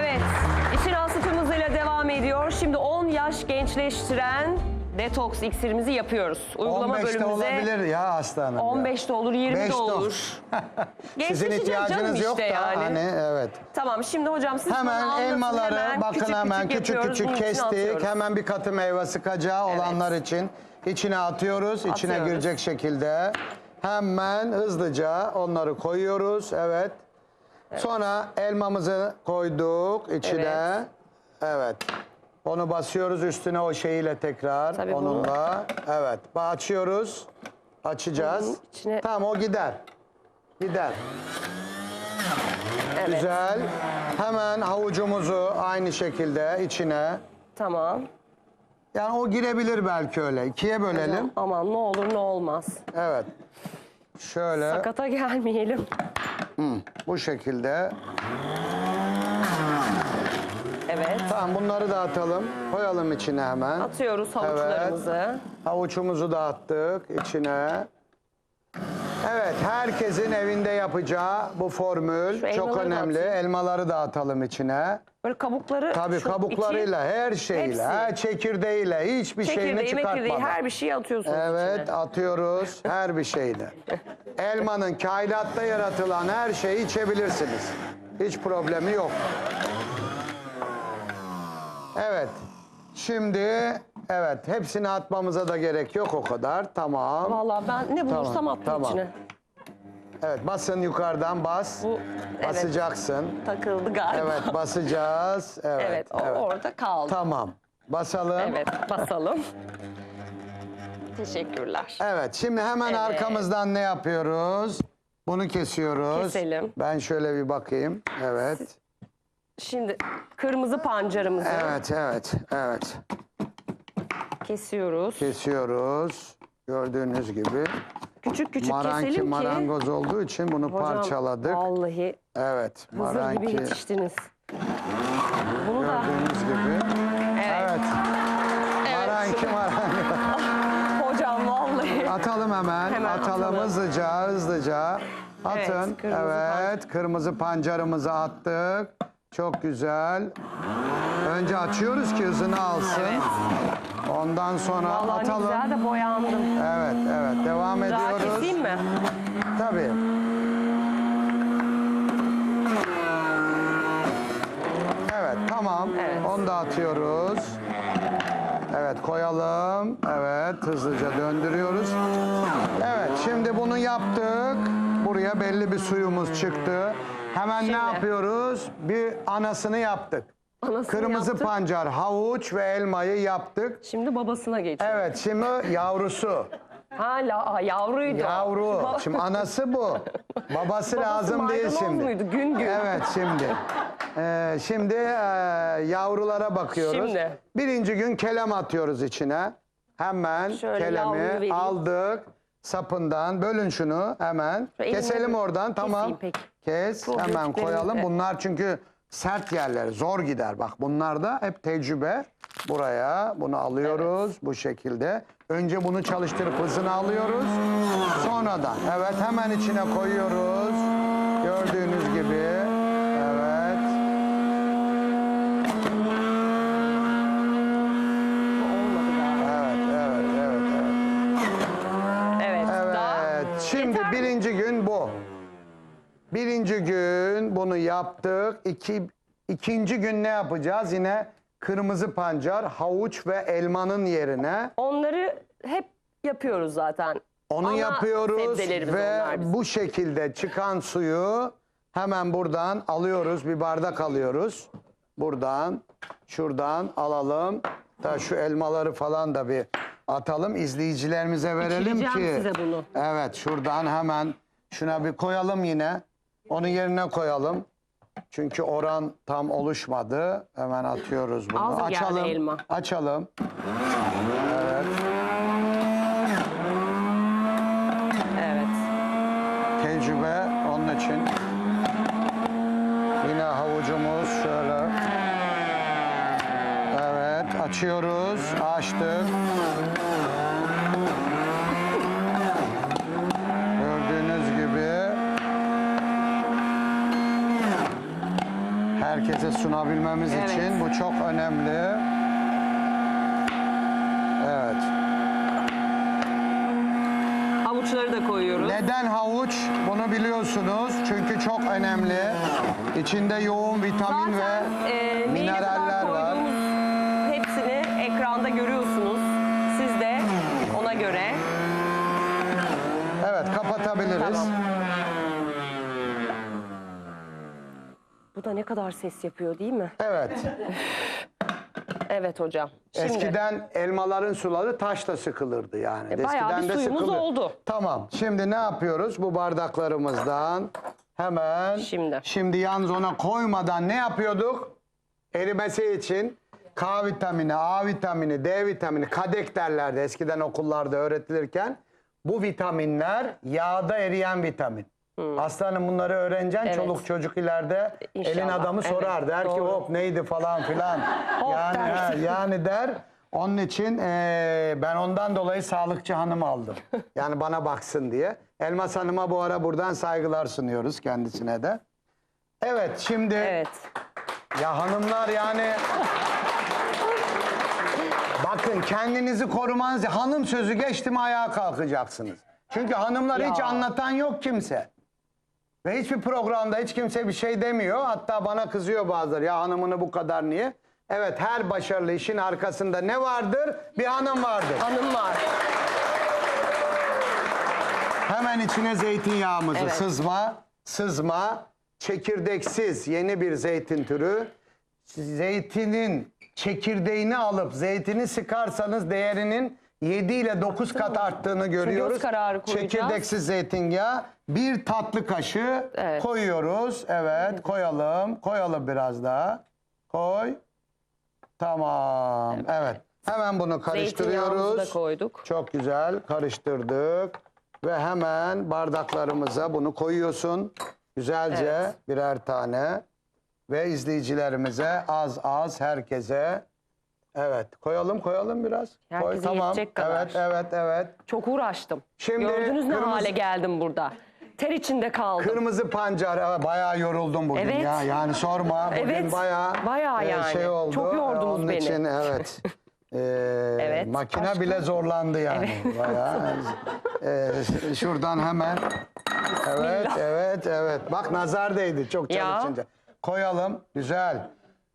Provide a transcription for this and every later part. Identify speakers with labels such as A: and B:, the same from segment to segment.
A: Evet, işin aslı tüm hızıyla devam ediyor. Şimdi 10 yaş gençleştiren detoks iksirimizi yapıyoruz. Uygulama
B: 15'te
A: bölümümüze
B: olabilir ya aslanım.
A: 15 de olur, 20
B: Beş
A: de
B: de
A: olur.
B: olur. Sizin
A: Gençleşeceğiz canım
B: ihtiyacınız yok da
A: işte yani.
B: hani evet.
A: Tamam şimdi hocam siz bana
B: Hemen
A: anlatın,
B: elmaları bakın hemen küçük
A: yapıyoruz, bunun
B: küçük
A: içine
B: kestik.
A: atıyoruz.
B: Hemen bir katı meyve sıkacağı olanlar için içine atıyoruz. İçine
A: Atıyoruz.
B: girecek şekilde. Hemen hızlıca onları koyuyoruz. Evet. Sonra elmamızı koyduk içine. Evet. Onu basıyoruz üstüne o şeyiyle tekrar.
A: Tabii bunu-
B: onunla. Evet. Açıyoruz. Açacağız.
A: Bunun içine-
B: Tamam o gider. Gider.
A: Evet,
B: Güzel. Hemen havucumuzu aynı şekilde içine.
A: Tamam.
B: Yani o girebilir belki öyle. İkiye bölelim.
A: Aman ne olur ne olmaz.
B: Evet. Şöyle
A: Sakata gelmeyelim.
B: Bu şekilde.
A: Evet.
B: Tamam bunları da atalım. Koyalım içine hemen.
A: Atıyoruz havuçlarımızı.
B: Havuçumuzu da attık içine. Evet, herkesin evinde yapacağı bu formül
A: Şu
B: çok
A: elmaları da
B: önemli.
A: atayım.
B: Elmaları da atalım içine.
A: Böyle kabukları
B: Tabii
A: şu
B: kabuklarıyla, her şeyle, her çekirdeğiyle, hiçbir
A: içi,
B: şeyini
A: çekirdeği, mekirdeği
B: çıkartmadan.
A: her bir şeyi atıyorsunuz
B: Evet
A: içine.
B: atıyoruz her bir şeyini. Elmanın kainatta yaratılan her şeyi içebilirsiniz. Hiç problemi yok. Evet. Şimdi evet hepsini atmamıza da gerek yok o kadar. Tamam.
A: Vallahi ben ne bulursam attım
B: tamam.
A: içine.
B: Evet basın yukarıdan bas.
A: Bu evet
B: Basacaksın.
A: takıldı galiba.
B: Evet basacağız. Evet.
A: Evet, o orada kaldı.
B: Tamam. Basalım.
A: Evet, basalım. Teşekkürler.
B: Evet, şimdi hemen
A: Evet.
B: arkamızdan ne yapıyoruz? Bunu kesiyoruz.
A: Keselim.
B: Ben şöyle bir bakayım. Evet.
A: Şimdi kırmızı pancarımızı
B: Evet, evet, evet.
A: kesiyoruz.
B: Kesiyoruz. Gördüğünüz gibi.
A: Küçük küçük
B: Maranki
A: keselim ki.
B: marangoz olduğu için bunu
A: Hocam,
B: parçaladık.
A: Vallahi
B: Evet,
A: hızır gibi
B: maranki.
A: yetiştiniz. Bunu da
B: Gördüğünüz gibi.
A: evet.
B: Evet. Maranki marangoz.
A: Hocam vallahi.
B: Atalım hemen.
A: Hemen
B: atalım,
A: atalım.
B: hızlıca, hızlıca.
A: Evet,
B: Atın.
A: kırmızı
B: Evet, kırmızı pancarımızı attık. Çok güzel. Önce açıyoruz ki hızını alsın.
A: Evet.
B: Ondan sonra
A: Vallahi ne
B: atalım.
A: güzel de boyandım.
B: Evet, evet. Devam
A: Daha
B: ediyoruz.
A: keseyim mi?
B: Tabii. Evet, tamam.
A: Evet.
B: Onu da atıyoruz. Evet, koyalım. Evet, hızlıca döndürüyoruz. Evet, şimdi bunu yaptık. Buraya belli bir suyumuz çıktı. Hemen
A: Şimdi.
B: ne yapıyoruz? Bir anasını yaptık.
A: Anasını
B: Kırmızı
A: yaptık.
B: pancar, havuç ve elmayı yaptık.
A: Şimdi babasına geçiyor.
B: Evet, şimdi yavrusu.
A: Hala aa, yavruydu.
B: Yavru. Şimdi anası bu. Babası, lazım değil
A: maydanoz
B: şimdi.
A: muydu? Gün gün.
B: Evet şimdi. Ee, şimdi e, yavrulara bakıyoruz.
A: Şimdi.
B: Birinci gün kelem atıyoruz içine. Hemen
A: Şöyle yavruyu
B: kelemi aldık. Sapından bölün şunu hemen.
A: Şu
B: Keselim oradan tamam.
A: peki.
B: Kes hemen koyalım.
A: de.
B: Bunlar çünkü sert yerler zor gider. Bak bunlar da hep tecrübe. Buraya bunu alıyoruz bu şekilde. Önce bunu çalıştırıp hızını alıyoruz. Sonradan evet hemen içine koyuyoruz. Gördüğünüz gibi. Evet.
A: Olmadı galiba.
B: Evet, evet, evet, evet.
A: Evet.
B: Şimdi birinci gün bu. Birinci gün bunu yaptık. İki, ikinci gün ne yapacağız? Yine kırmızı pancar, havuç ve elmanın yerine
A: onları hep yapıyoruz zaten.
B: onu
A: Ana
B: yapıyoruz
A: sebzelerimiz
B: ve
A: onlar bizim.
B: bu şekilde çıkan suyu hemen buradan alıyoruz. Bir bardak alıyoruz. Buradan, şuradan alalım. Da şu elmaları falan da bir atalım. izleyicilerimize verelim
A: İçireceğim
B: ki.
A: size bunu.
B: Evet, şuradan hemen şuna bir koyalım yine. Onu yerine koyalım. Çünkü oran tam oluşmadı. Hemen atıyoruz bunu.
A: Az geldi
B: Açalım.
A: elma.
B: Açalım.
A: Evet.
B: Tecrübe onun için. Yine havucumuz şöyle. Evet, açıyoruz. Açtık. Gördüğünüz gibi. Herkese sunabilmemiz
A: Evet.
B: için bu çok önemli. Evet.
A: Havuçları da koyuyoruz.
B: Neden havuç? Bunu biliyorsunuz. Çünkü çok önemli. İçinde yoğun vitamin
A: Zaten
B: ve
A: e,
B: mineraller var.
A: hepsini ekranda görüyorsunuz. Siz de ona göre.
B: Evet, kapatabiliriz.
A: Tamam. Bu da ne kadar ses yapıyor değil mi?
B: Evet.
A: Evet hocam. Şimdi
B: Eskiden elmaların suları taşla sıkılırdı yani.
A: E, bayağı
B: Eskiden
A: bir
B: de
A: suyumuz oldu.
B: Tamam. Şimdi ne yapıyoruz? Bu bardaklarımızdan hemen
A: Şimdi.
B: şimdi yalnız ona koymadan ne yapıyorduk? Erimesi için K vitamini, A vitamini, D vitamini, kadek derlerdi eskiden okullarda öğretilirken. Bu vitaminler yağda eriyen vitamin. Aslanım bunları öğreneceksin.
A: Hmm. Evet.
B: Çoluk çocuk ileride elin
A: İnşallah.
B: adamı
A: Evet,
B: sorar. Der ki
A: doğru.
B: hop neydi falan filan.
A: Hop
B: yani,
A: der.
B: ha, yani der. Onun için eee, ben ondan dolayı sağlıkçı hanım aldım. Yani bana baksın diye. Elmas Hanım'a bu ara buradan saygılar sunuyoruz kendisine de. Evet şimdi
A: evet.
B: ya hanımlar yani bakın kendinizi korumanız hanım sözü geçti mi ayağa kalkacaksınız. Çünkü hanımlar hiç
A: Ya.
B: anlatan yok kimse. Ve hiçbir programda hiç kimse bir şey demiyor. Hatta bana kızıyor bazıları. Ya hanımını bu kadar niye? Evet her başarılı işin arkasında ne vardır? Bir hanım vardır.
A: Hanım var.
B: Hemen içine zeytinyağımızı
A: Evet.
B: sızma, sızma, çekirdeksiz yeni bir zeytin türü. Zeytinin çekirdeğini alıp zeytini sıkarsanız değerinin 7 ile 9 kat arttığını görüyoruz.
A: kararı koyacağız.
B: Çekirdeksiz zeytinyağı bir tatlı kaşığı
A: Evet.
B: koyuyoruz. Evet, koyalım. Koyalım biraz daha. Koy. Tamam. Evet. Hemen bunu
A: Zeytinyağımızı
B: karıştırıyoruz.
A: da koyduk.
B: Çok güzel karıştırdık ve hemen bardaklarımıza bunu koyuyorsun. Güzelce
A: Evet.
B: birer tane ve izleyicilerimize az az herkese evet koyalım koyalım biraz. Koy,
A: Herkese
B: tamam.
A: yetecek kadar.
B: Evet evet evet.
A: Çok uğraştım.
B: Şimdi
A: Gördünüz ne
B: kırmızı-
A: hale geldim burada. Ter içinde kaldım.
B: Kırmızı pancar evet, bayağı yoruldum bugün
A: Evet.
B: ya. Yani sorma bugün
A: Evet,
B: bayağı,
A: bayağı
B: e,
A: yani.
B: şey oldu.
A: Çok yordunuz
B: Onun
A: beni.
B: için evet. Ee,
A: Evet,
B: Makine
A: başka?
B: bile zorlandı yani. Bayağı. Ee, şuradan hemen. Evet, evet, evet. Bak nazar değdi çok
A: Ya.
B: çalışınca. Koyalım. Güzel.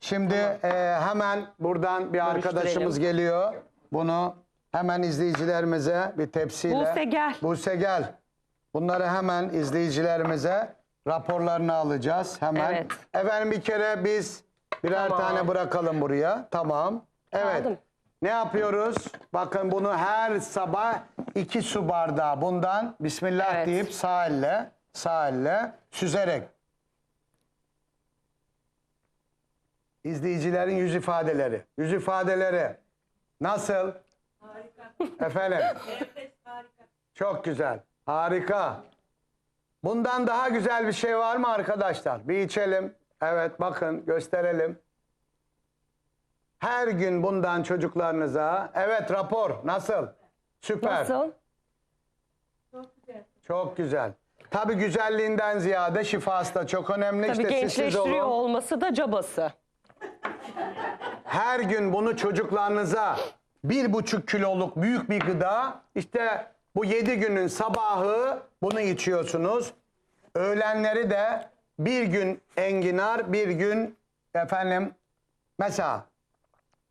B: Şimdi e, hemen buradan bir arkadaşımız geliyor. Bunu hemen izleyicilerimize bir tepsiyle.
A: Buse gel.
B: Buse gel. Bunları hemen izleyicilerimize raporlarını alacağız hemen.
A: Evet.
B: Efendim bir kere biz birer
A: Tamam.
B: tane bırakalım buraya. Tamam. Evet.
A: Aldım.
B: Ne yapıyoruz? Bakın bunu her sabah iki su bardağı bundan Bismillah
A: Evet.
B: deyip sağ elle, sağ elle süzerek. İzleyicilerin yüz ifadeleri. Yüz ifadeleri. Nasıl? Harika. Efendim? Çok güzel. Harika. Bundan daha güzel bir şey var mı arkadaşlar? Bir içelim. Evet bakın gösterelim. Her gün bundan çocuklarınıza. Evet rapor. Nasıl? Süper.
A: Nasıl?
B: Çok güzel. Tabii güzelliğinden ziyade şifası da çok önemli.
A: Tabii
B: işte
A: gençleştiriyor olması da cabası.
B: Her gün bunu çocuklarınıza bir buçuk kiloluk büyük bir gıda işte bu yedi günün sabahı bunu içiyorsunuz. Öğlenleri de bir gün enginar bir gün efendim mesela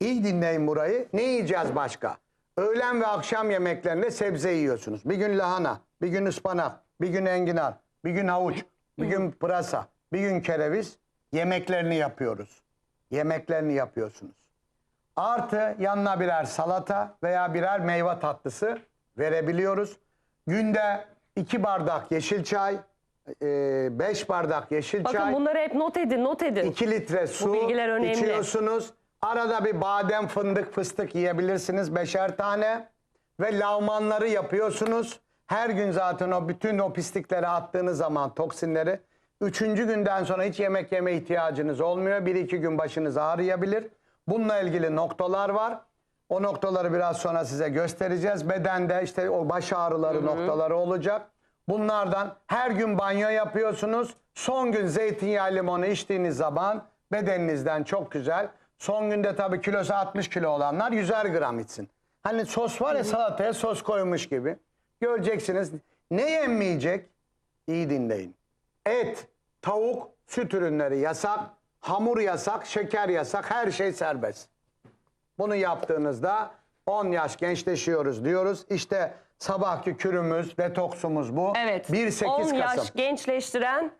B: iyi dinleyin burayı ne yiyeceğiz başka? Öğlen ve akşam yemeklerinde sebze yiyorsunuz. Bir gün lahana, bir gün ıspanak, bir gün enginar, bir gün havuç, bir gün pırasa, bir gün kereviz yemeklerini yapıyoruz yemeklerini yapıyorsunuz. Artı yanına birer salata veya birer meyve tatlısı verebiliyoruz. Günde iki bardak yeşil çay, e, beş bardak yeşil
A: Bakın
B: çay,
A: bunları hep not edin, not edin.
B: iki litre su
A: bilgiler önemli.
B: içiyorsunuz. Arada bir badem, fındık, fıstık yiyebilirsiniz beşer tane. Ve lavmanları yapıyorsunuz. Her gün zaten o bütün o pislikleri attığınız zaman toksinleri. Üçüncü günden sonra hiç yemek yeme ihtiyacınız olmuyor. Bir iki gün başınız ağrıyabilir. Bununla ilgili noktalar var. O noktaları biraz sonra size göstereceğiz. Bedende işte o baş ağrıları noktaları olacak. Bunlardan her gün banyo yapıyorsunuz. Son gün zeytinyağı limonu içtiğiniz zaman bedeninizden çok güzel. Son günde tabii kilosu 60 kilo olanlar 100'er gram içsin. Hani sos var ya salataya sos koymuş gibi. Göreceksiniz. Ne yenmeyecek? İyi dinleyin. Et, tavuk, süt ürünleri yasak. Hamur yasak, şeker yasak. Her şey serbest. Bunu yaptığınızda 10 yaş gençleşiyoruz diyoruz. İşte sabahki kürümüz, detoksumuz bu.
A: Evet.
B: 1-8
A: 10
B: Kasım.
A: yaş gençleştiren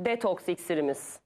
A: detoks iksirimiz.